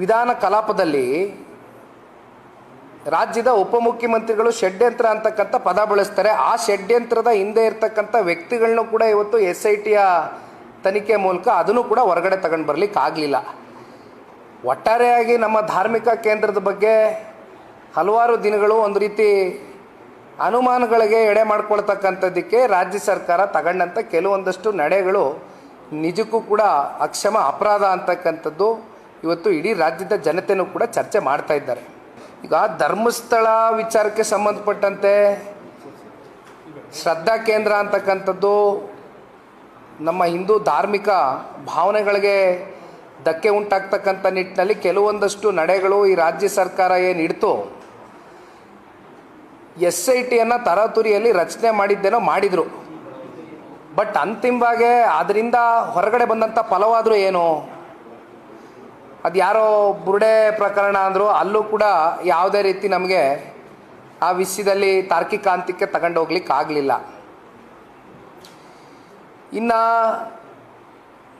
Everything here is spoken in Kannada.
ವಿಧಾನ ಕಲಾಪದಲ್ಲಿ ರಾಜ್ಯದ ಉಪಮುಖ್ಯಮಂತ್ರಿಗಳು ಷಡ್ಯಂತ್ರ ಅಂತಕ್ಕಂಥ ಪದ ಬಳಸ್ತಾರೆ. ಆ ಷಡ್ಯಂತ್ರದ ಹಿಂದೆ ಇರ್ತಕ್ಕಂಥ ವ್ಯಕ್ತಿಗಳನ್ನೂ ಕೂಡ ಇವತ್ತು ಎಸ್ ಐ ಟಿಯ ತನಿಖೆ ಮೂಲಕ ಅದನ್ನು ಕೂಡ ಹೊರಗಡೆ ತಗೊಂಡು ಬರಲಿಕ್ಕೆ ಆಗಲಿಲ್ಲ. ಒಟ್ಟಾರೆಯಾಗಿ ನಮ್ಮ ಧಾರ್ಮಿಕ ಕೇಂದ್ರದ ಬಗ್ಗೆ ಹಲವಾರು ದಿನಗಳು ಒಂದು ರೀತಿ ಅನುಮಾನಗಳಿಗೆ ಎಡೆ ಮಾಡ್ಕೊಳ್ತಕ್ಕಂಥದ್ದಕ್ಕೆ ರಾಜ್ಯ ಸರ್ಕಾರ ತಗೊಂಡಂಥ ಕೆಲವೊಂದಷ್ಟು ನಡೆಗಳು ನಿಜಕ್ಕೂ ಕೂಡ ಅಕ್ಷಮ ಅಪರಾಧ ಅಂತಕ್ಕಂಥದ್ದು ಇವತ್ತು ಇಡೀ ರಾಜ್ಯದ ಜನತೆನೂ ಕೂಡ ಚರ್ಚೆ ಮಾಡ್ತಾ ಇದ್ದಾರೆ. ಈಗ ಧರ್ಮಸ್ಥಳ ವಿಚಾರಕ್ಕೆ ಸಂಬಂಧಪಟ್ಟಂತೆ ಶ್ರದ್ಧಾ ಕೇಂದ್ರ ಅಂತಕ್ಕಂಥದ್ದು ನಮ್ಮ ಹಿಂದೂ ಧಾರ್ಮಿಕ ಭಾವನೆಗಳಿಗೆ ಧಕ್ಕೆ ಉಂಟಾಗ್ತಕ್ಕಂಥ ನಿಟ್ಟಿನಲ್ಲಿ ಕೆಲವೊಂದಷ್ಟು ನಡೆಗಳು ಈ ರಾಜ್ಯ ಸರ್ಕಾರ ಏನು ಇಡ್ತು, ಎಸ್ ಐ ಟಿಯನ್ನು ತರಾತುರಿಯಲ್ಲಿ ರಚನೆ ಮಾಡಿದ್ದೇನೋ ಮಾಡಿದರು. ಬಟ್ ಅಂತಿಮವಾಗಿ ಅದರಿಂದ ಹೊರಗಡೆ ಬಂದಂಥ ಫಲವಾದರೂ ಏನು? ಅದು ಯಾರೋ ಬುರುಡೆ ಪ್ರಕರಣ ಅಂದರೂ, ಅಲ್ಲೂ ಕೂಡ ಯಾವುದೇ ರೀತಿ ನಮಗೆ ಆ ವಿಷಯದಲ್ಲಿ ತಾರ್ಕಿಕ ತಗೊಂಡು ಹೋಗ್ಲಿಕ್ಕೆ ಆಗಲಿಲ್ಲ ಇನ್ನು